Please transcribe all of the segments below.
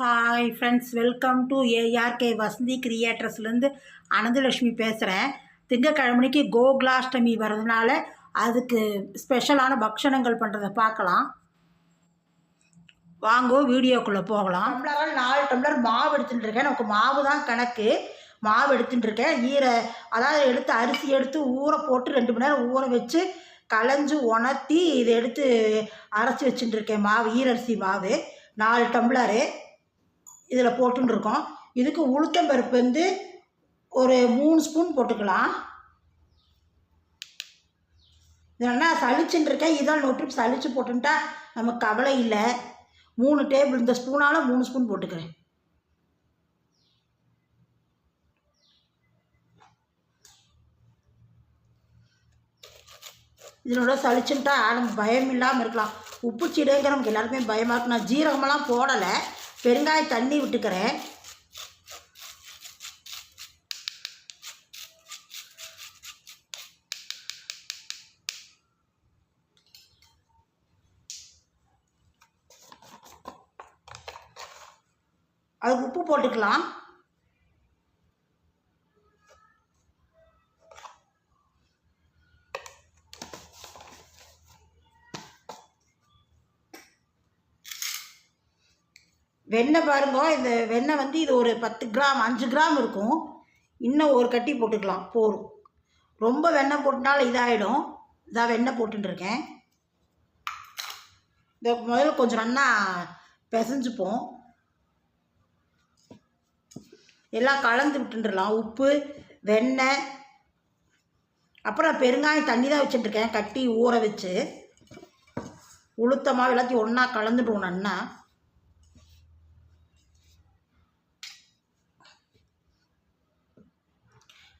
Hi friends welcome to ARK Vasanthi கிரியேட்டர்ஸ்லேருந்து Ananthalakshmi பேசுகிறேன் திங்கக்கிழமைக்கு கோகுலாஷ்டமி வர்றதுனால அதுக்கு ஸ்பெஷலான பக்ஷணங்கள் பண்ணுறதை பார்க்கலாம். வாங்கோ வீடியோக்குள்ளே போகலாம். டம்ளரால் நாலு டம்ளர் மாவு எடுத்துட்டு இருக்கேன். நமக்கு மாவு தான் கணக்கு. மாவு எடுத்துட்டு இருக்கேன். ஈர அதாவது எடுத்து அரிசி எடுத்து ஊற போட்டு ரெண்டு மணி நேரம் ஊற வச்சு களைஞ்சு உணர்த்தி இதை எடுத்து அரைச்சி வச்சுட்டு இருக்கேன். மாவு ஈரரிசி மாவு. நாலு டம்ளரு. இதில் போட்டுன்னு இருக்கோம் இதுக்கு உளுத்தம்பருப்பு வந்து ஒரு மூணு ஸ்பூன் போட்டுக்கலாம். இதெல்லாம் சளிச்சுட்டு இருக்கேன் இதான் நோட்டு சளிச்சு போட்டுன்ட்டா நமக்கு கவலை இல்லை. மூணு டேபிள் இந்த ஸ்பூனால் மூணு ஸ்பூன் போட்டுக்கிறேன். இதனோட சளிச்சுட்டா நமக்கு பயம் இல்லாமல் இருக்கலாம். உப்பு சீடைங்கிற நமக்கு எல்லாருமே பயமாக இருக்கு நான் ஜீரகமெல்லாம் போடலை. பெருங்காய தண்ணி விட்டுக்கிறேன். அதுக்கு உப்பு போட்டுக்கலாம். வெண்ணெய் பாருங்க இந்த வெண்ணெய் வந்து இது ஒரு பத்து கிராம் அஞ்சு கிராம் இருக்கும். இன்னும் ஒரு கட்டி போட்டுக்கலாம் போதும். ரொம்ப வெண்ணெய் போட்டுனாலும் இதாகிடும் இதாக வெண்ணெய் போட்டுருக்கேன் இந்த முதல்ல கொஞ்சம் நல்லா பிசைஞ்சுப்போம். எல்லாம் கலந்து விட்டுருலாம் உப்பு வெண்ணெய். அப்புறம் பெருங்காயம் தண்ணி தான் வச்சுட்டுருக்கேன். கட்டி ஊற வச்சு. உளுத்தமாக எல்லாத்தையும் ஒன்றா கலந்துடுவோம் நன்னா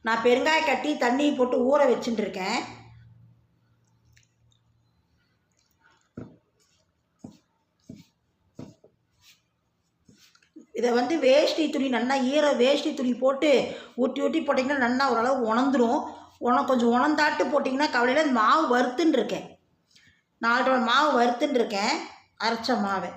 நான் பெருங்காய கட்டி தண்ணி போட்டு ஊற வச்சுட்டு இருக்கேன் இதை வந்து வேஷ்டி துணி நல்லா ஈர வேஷ்டி துணி போட்டு ஊட்டி ஊட்டி போட்டிங்கன்னா நல்லா ஓரளவு உணர்ந்துடும் உன கொஞ்சம் உணர்ந்தாட்டு போட்டிங்கன்னா கவலையில் மாவு வறுத்துன்னு இருக்கேன் நாலு மாவு வறுத்துன்னு இருக்கேன் அரைச்ச மாவை.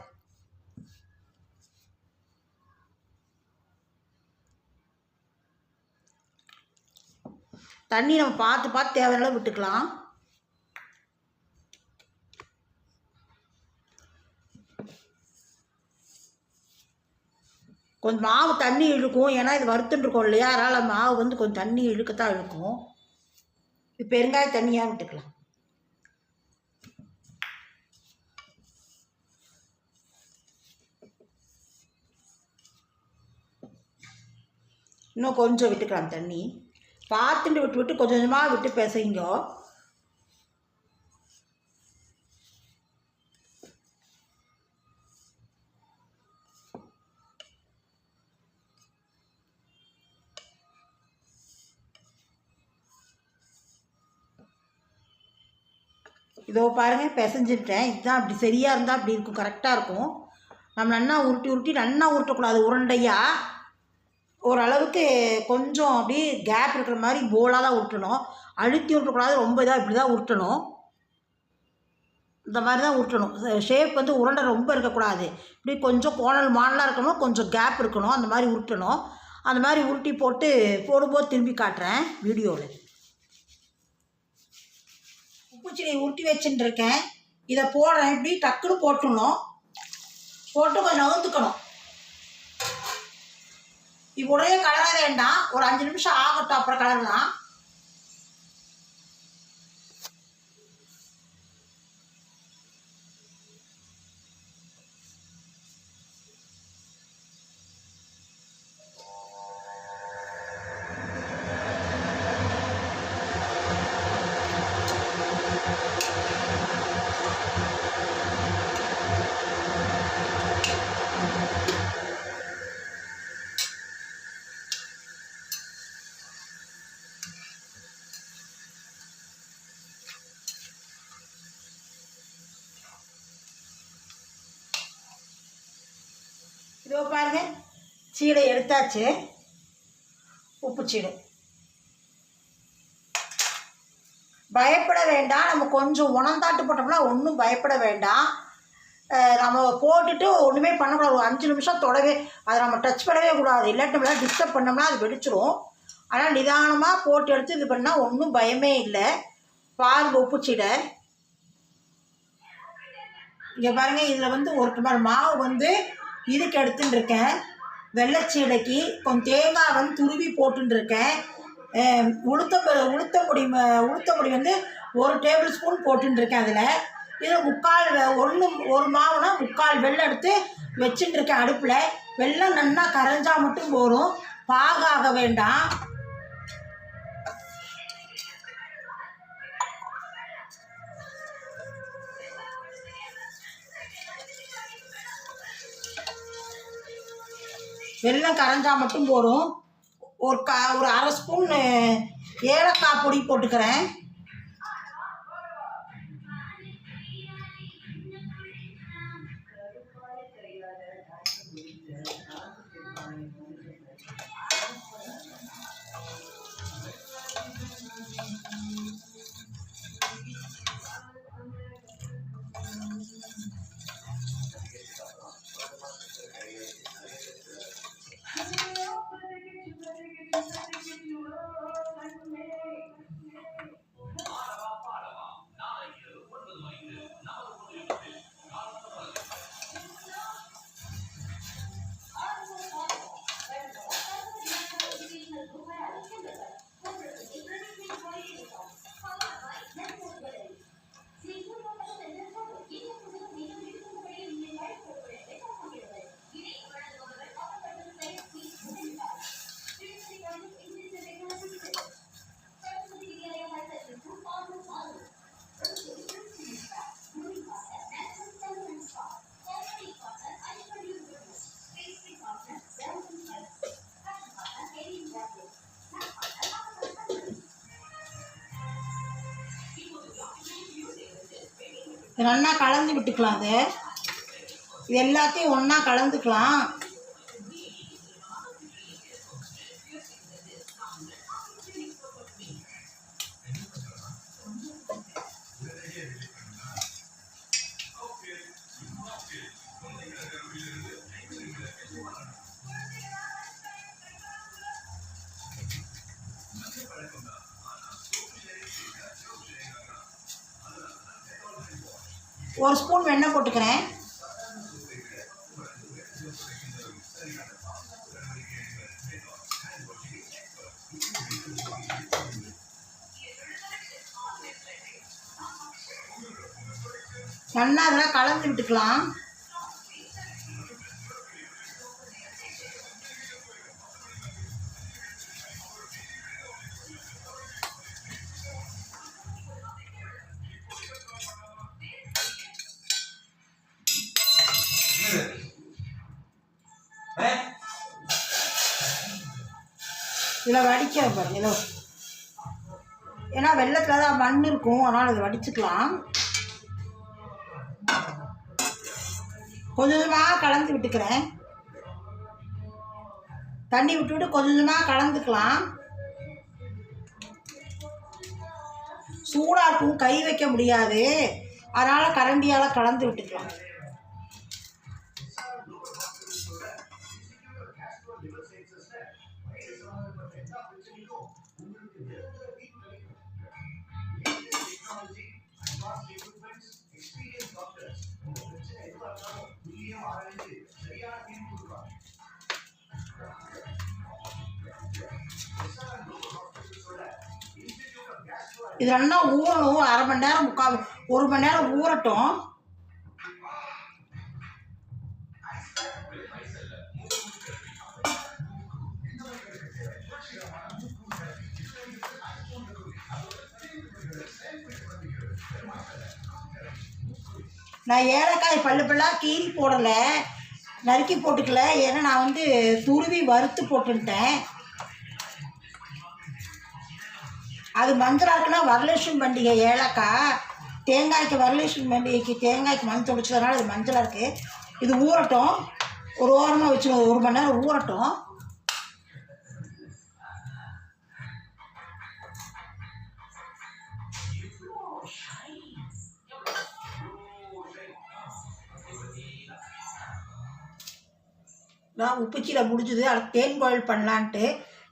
தண்ணி நம்ம பார்த்து பார்த்து தேவையான விட்டுக்கலாம். கொஞ்சம் மாவு தண்ணி இழுக்கும். ஏன்னா இது வறுத்துட்டுருக்கோம் இல்லையா? அதனால் மாவு வந்து கொஞ்சம் தண்ணி இழுக்கத்தான் இழுக்கும். இது பெருங்காய தண்ணியாக விட்டுக்கலாம். இன்னும் கொஞ்சம் விட்டுக்கலாம் தண்ணி. பார்த்துட்டு விட்டு விட்டு கொஞ்சம் கொஞ்சமாக விட்டு பிசைங்க இதோ பாருங்கள் பிசைஞ்சிட்டேன் இதுதான் அப்படி சரியாக இருந்தால் அப்படி இருக்கும் கரெக்டாக இருக்கும். நம்ம நன்னா உருட்டி உருட்டி நன்னா உருட்டக்கூடாது உருண்டையாக ஓரளவுக்கு கொஞ்சம் அப்படியே கேப் இருக்கிற மாதிரி போலாக தான் உருட்டணும். அழுத்தி உருட்டக்கூடாது ரொம்ப இதாக இப்படி தான் உருட்டணும். இந்த மாதிரி தான் உருட்டணும். ஷேப் வந்து உருண்டை ரொம்ப இருக்கக்கூடாது. இப்படி கொஞ்சம் கோணல் மாடலாக இருக்கணும் கொஞ்சம் கேப் இருக்கணும் அந்த மாதிரி உருட்டணும். அந்த மாதிரி உருட்டி போட்டு போடும்போது திரும்பி காட்டுறேன் வீடியோவில். உப்புச்செடியை உருட்டி வச்சுட்டு இருக்கேன் இதை போடுறேன் இப்படி டக்குன்னு போட்டுடணும். போட்டு கொஞ்சம் நகர்ந்துக்கணும். இப்போ உடனே கலர வேண்டாம். ஒரு அஞ்சு நிமிஷம் ஆகட்டும் அப்புறம் கலரலாம். இதோ பாருங்க. சீடை எடுத்தாச்சு. உப்பு சீடை பயப்பட வேண்டாம். நம்ம கொஞ்சம் உணந்தாட்டு போட்டோம்னா ஒன்றும் பயப்பட வேண்டாம். நம்ம போட்டுட்டு ஒன்றுமே பண்ணக்கூடாது. ஒரு அஞ்சு நிமிஷம் தொடவே அதை நம்ம டச் பண்ணவே கூடாது. இல்லாட்டி நம்மளால் டிஸ்டர்ப் பண்ணோம்னா அது வெடிச்சிடும் ஆனால் நிதானமாக போட்டு எடுத்து இது பண்ணால் ஒன்றும் பயமே இல்லை. பால் சீடை இங்கே பாருங்கள் இதில் வந்து ஒரு டம்ளர் மாவு வந்து இதுக்கு எடுத்துட்டுருக்கேன். வெள்ளச்சீடைக்கு கொஞ்சம் தேங்காய் வந்து துருவி போட்டுன்னு இருக்கேன் உளுத்த முடி உளுத்த முடி வந்து ஒரு டேபிள் ஸ்பூன் போட்டுருக்கேன் அதில். இது முக்கால் ஒன்று ஒரு மாவுனா முக்கால் வெள்ளம் எடுத்து வச்சுட்டுருக்கேன் அடுப்பில். வெள்ளம் நல்லா கரைஞ்சால் மட்டும் போகும் பாகாக வேண்டாம். வெள்ளம் கரைஞ்சா மட்டும் போதும். ஒரு கா ஒரு அரை ஸ்பூன் ஏலக்காய் பொடி போட்டுக்கிறேன். இது நல்லா கலந்து விட்டுக்கலாம் அது. இது எல்லாத்தையும் ஒன்றா கலந்துக்கலாம். ஒரு ஸ்பூன் வெண்ணெய் போட்டுக்கிறேன். நல்லா அதெல்லாம் கலந்து விட்டுக்கலாம். இதில் வடிக்க பாருங்க இதோ. ஏன்னா வெள்ளத்தில் தான் மண் இருக்கும். அதனால் இதை வடிச்சுக்கலாம். கொஞ்சமாக கலந்து விட்டுக்கிறேன். தண்ணி விட்டு விட்டு கொஞ்சம் கொஞ்சமாக கலந்துக்கலாம். சூடாக இருக்கும். கை வைக்க முடியாது. அதனால் கரண்டியால் கலந்து விட்டுக்கலாம். இது நல்லா ஊறணும் அரை மணி நேரம் முக்கால் ஒரு மணி நேரம் ஊறட்டும். நான் ஏலக்காய் பல்லு பல்லாக கீறி போடலை நறுக்கி போட்டுக்கல. ஏன்னா நான் வந்து துருவி வறுத்து போட்டுட்டேன். அது மந்திராக்குன்னா வரலட்சுமி பண்டிகை ஏலக்காய் தேங்காய்க்கு வரலட்சுமி பண்டிகைக்கு தேங்காய்க்கு மண் தொடிச்சதுனால அது மஞ்சளாக இருக்குது இது ஊறட்டும். ஒரு ஓரமாக வச்சு ஒரு மணி நேரம் ஊறட்டும். நான் உப்பு கீரை முடிஞ்சது அது தேன் கோயில் பண்ணலான்ட்டு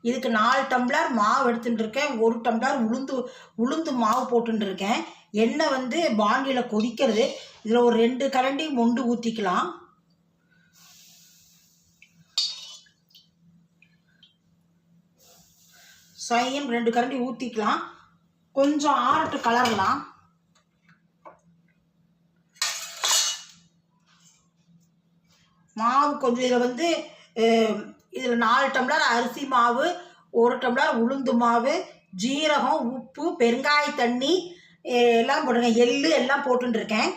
இதுக்கு நாலு டம்ளர் மாவு எடுத்துட்டு இருக்கேன் ஒரு டம்ளர் உளுந்து உளுந்து மாவு போட்டுட்டு இருக்கேன் எண்ணெய் வந்து பாண்டியில் கொதிக்கிறது. இதில் ஒரு ரெண்டு கரண்டி மொண்டு ஊற்றிக்கலாம் சையம் ரெண்டு கரண்டி ஊற்றிக்கலாம் கொஞ்சம் ஆறட்டு கலரலாம். மாவு கொஞ்சம் இதில் வந்து இதில் நாலு டம்ளர் அரிசி மாவு ஒரு டம்ளர் உளுந்து மாவு ஜீரகம் உப்பு பெருங்காய தண்ணி எல்லாம் போட்டுருக்கேன். எள்ளு எல்லாம் போட்டுருக்கேன்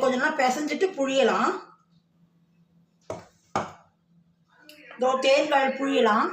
கொஞ்ச நாள் பிசைஞ்சிட்டு புழியலாம். இதோ தேங்காய் புழியலாம்.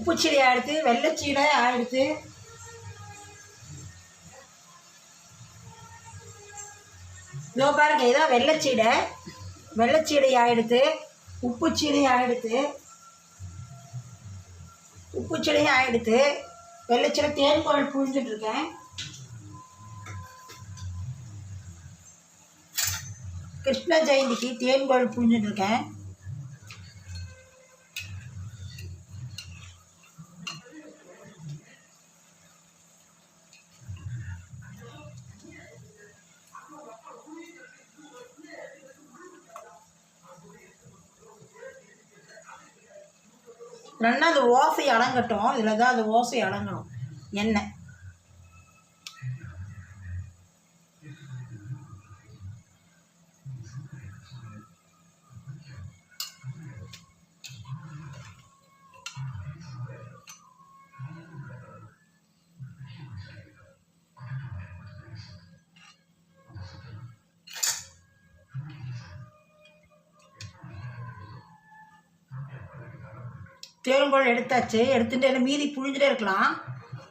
உப்புச்சீடை ஆயிடுத்து வெள்ளச்சீடை ஆயிடுத்து. இதோ பாருங்க இதான் வெள்ளச்சீடை வெள்ளச்சீடை ஆயிடுத்து உப்புச்சீடை ஆயிடுத்து. உப்புச்சீடையும் ஆயிடுத்து. வெள்ளச்சீடை தேன் கோவில் புழிஞ்சிட்டு இருக்கேன். கிருஷ்ண ஜெயந்திக்கு தேன் கோவில் புழிஞ்சிட்டு இருக்கேன். நல்லா அந்த ஓசை அடங்கட்டும். இதில் தான் அந்த ஓசை அடங்கணும். எண்ணெய். தேன்கோள் எடுத்தாச்சு எடுத்துட்டு என்ன மீதி புழிஞ்சிட்டே இருக்கலாம்.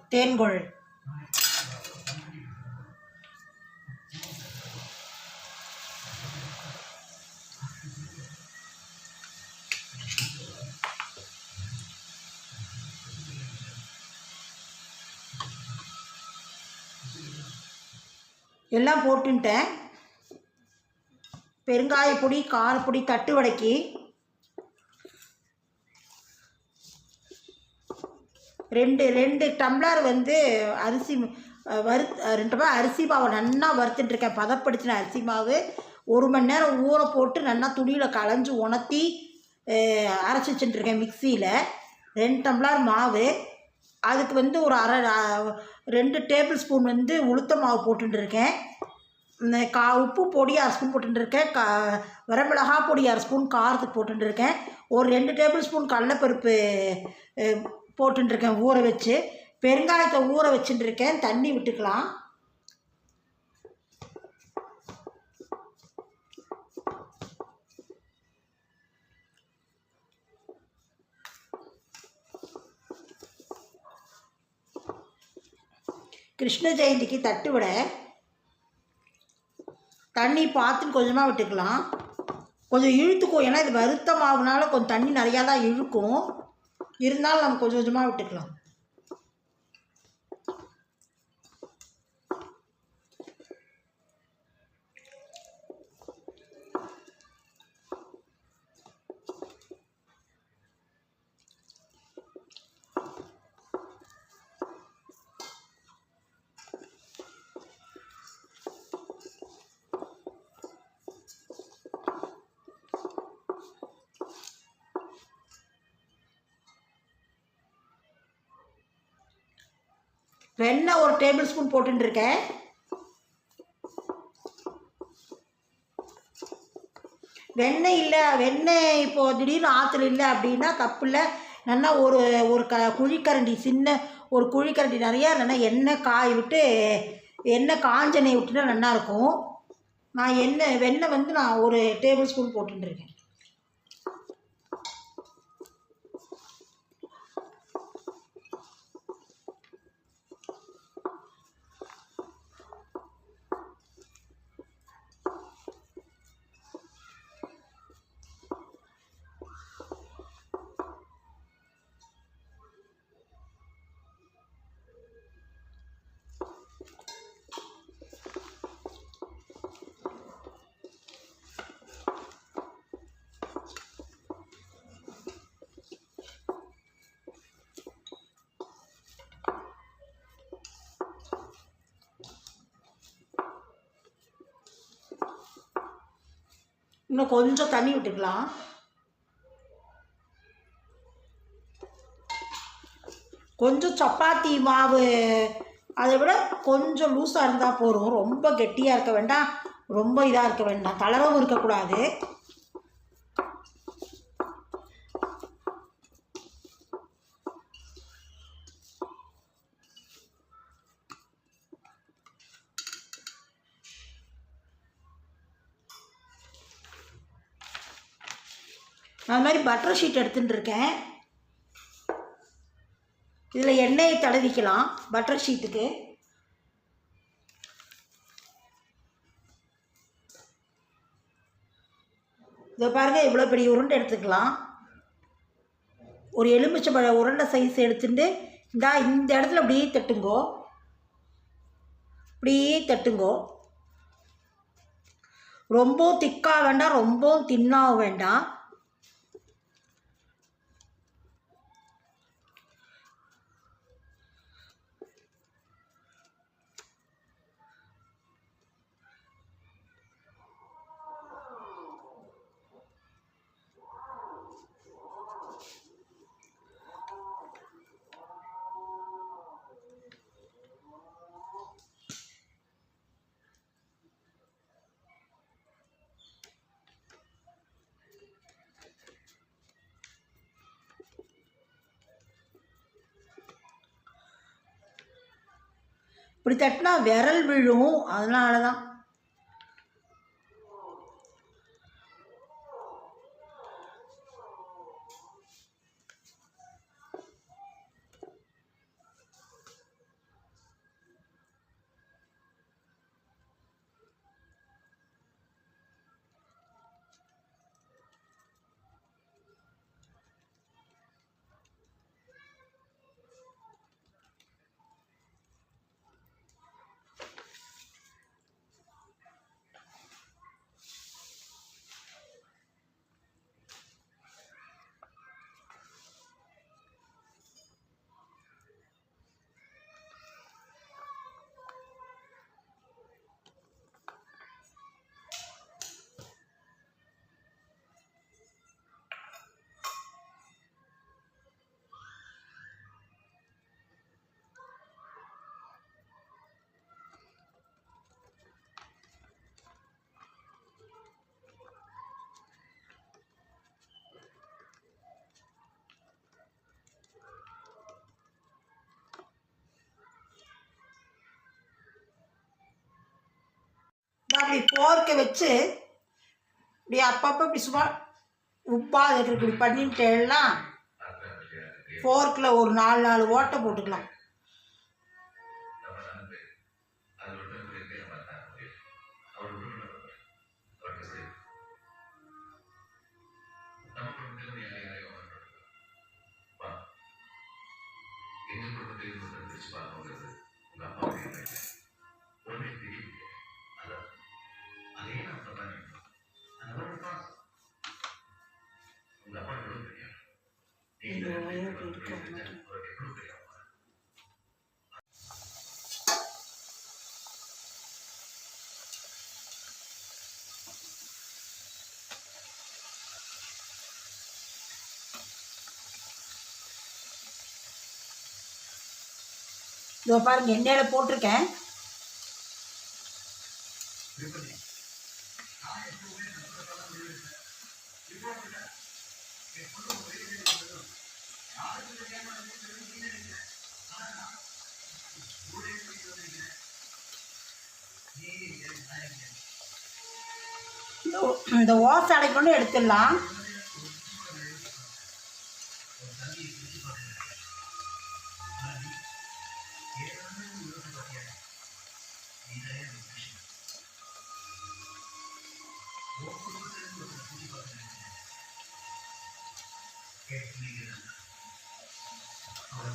தேன்கோள் எல்லாம் போட்டுன்ட்டேன். பெருங்காயப்பொடி காரப்பொடி தட்டு வடைக்கு ரெண்டு ரெண்டு டம்ளர் வந்து அரிசி வறுத் வறு ரெண்டு டம்ளர் அரிசி மாவை நல்லா வறுத்துட்டுருக்கேன் பதப்படுத்தின அரிசி மாவு. ஒரு மணி நேரம் ஊற போட்டு நல்லா துணியில் களைஞ்சி உணர்த்தி அரைச்சி வச்சுட்டுருக்கேன் மிக்சியில். ரெண்டு டம்ளர் மாவு. அதுக்கு வந்து ஒரு அரை ரெண்டு டேபிள் ஸ்பூன் வந்து உளுத்த மாவு போட்டுருக்கேன் இந்த கா உப்பு பொடி அரை ஸ்பூன் போட்டுருக்கேன் கா வரமிளகா பொடி அரை ஸ்பூன் காரத்துக்கு போட்டுருக்கேன் ஒரு ரெண்டு டேபிள் ஸ்பூன் கடலைப்பருப்பு போட்டுருக்கேன் ஊற வச்சு. பெருங்காயத்தை ஊற வச்சுட்டுருக்கேன் தண்ணி விட்டுக்கலாம். கிருஷ்ண ஜெயந்திக்கு தட்டு விட தண்ணி பார்த்து கொஞ்சமாக விட்டுக்கலாம். கொஞ்சம் இழுத்துக்கும் ஏன்னா இது வருத்தமாகனால கொஞ்சம் தண்ணி நிறையா தான் இழுக்கும். இருந்தாலும் நம்ம கொஞ்சம் கொஞ்சமாக விட்டுக்கலாம். வெண்ணெய் ஒரு டேபிள் ஸ்பூன் போட்டுருக்கேன் வெண்ணெய் இல்லை வெண்ணெய் இப்போது திடீர்னு ஆற்றுல இல்லை அப்படின்னா கப்பில் நல்லா ஒரு ஒரு க குழிக்கரண்டி சின்ன ஒரு குழிக்கரண்டி நிறையா நல்லா எண்ணெய் காய விட்டு எண்ணெய் காஞ்ச எண்ணெய் விட்டுனா நல்லாயிருக்கும் நான் எண்ணெய் வெண்ணெய் வந்து நான் ஒரு டேபிள் ஸ்பூன் போட்டுருக்கேன் இன்னும் கொஞ்சம் தண்ணி விட்டுக்கலாம். கொஞ்சம் சப்பாத்தி மாவு அதை விட கொஞ்சம் லூஸாக இருந்தால் போதும். ரொம்ப கெட்டியாக இருக்க வேண்டாம். ரொம்ப இதாக இருக்க வேண்டாம். தளரவும் இருக்கக்கூடாது நான் அது மாதிரி பட்டர் ஷீட் எடுத்துட்டு இருக்கேன் இதில் எண்ணெயை தடவிக்கலாம் பட்டர் ஷீட்டுக்கு இதை பாருங்கள் இவ்வளோ பெரிய உருண்டை எடுத்துக்கலாம். ஒரு எலுமிச்சம்பழ உருண்டை சைஸ் எடுத்துட்டு இந்தா இந்த இடத்துல அப்படியே தட்டுங்கோ. அப்படியே தட்டுங்கோ. ரொம்ப திக்காக வேண்டாம் ரொம்பவும் தின்னாக வேண்டாம். இப்படி தட்டினா விரல் விழும். அதனால தான் அப்படி போர்க்கை வச்சு இப்படி அப்பப்போ இப்படி சும்மா உப்பாக இருக்கு இப்படி பண்ணிட்டேன்னா ஃபோர்க்கில் ஒரு நாலு நாலு ஓட்டை போட்டுக்கலாம். இதோ பாருங்கள் எண்ணெயில் போட்டிருக்கேன். இந்த இந்த ஓசை அடைக்கொண்டு எடுத்துடலாம்.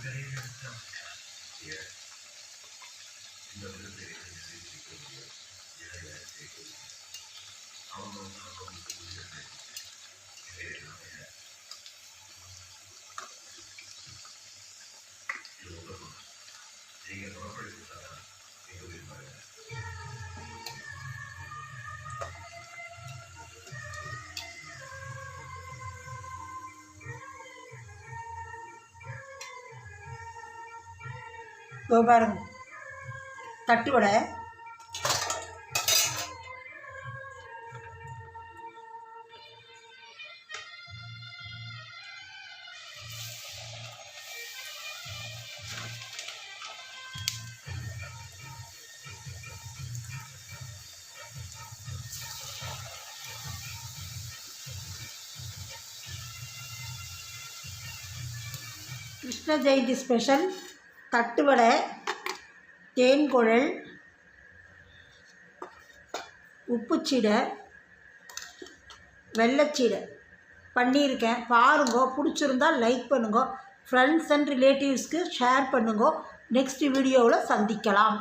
Yeah. இதோ பாருங்க தட்டு வடை கிருஷ்ண ஜெயந்தி ஸ்பெஷல் தட்டுவடை தேன் குழல் உப்புச்சீடை வெள்ளச்சீடை. பண்ணியிருக்கேன். பாருங்க பிடிச்சிருந்தா லைக் பண்ணுங்க. ஃப்ரெண்ட்ஸ் அண்ட் ரிலேட்டிவ்ஸ்க்கு ஷேர் பண்ணுங்க. நெக்ஸ்ட் வீடியோவில் சந்திக்கலாம்.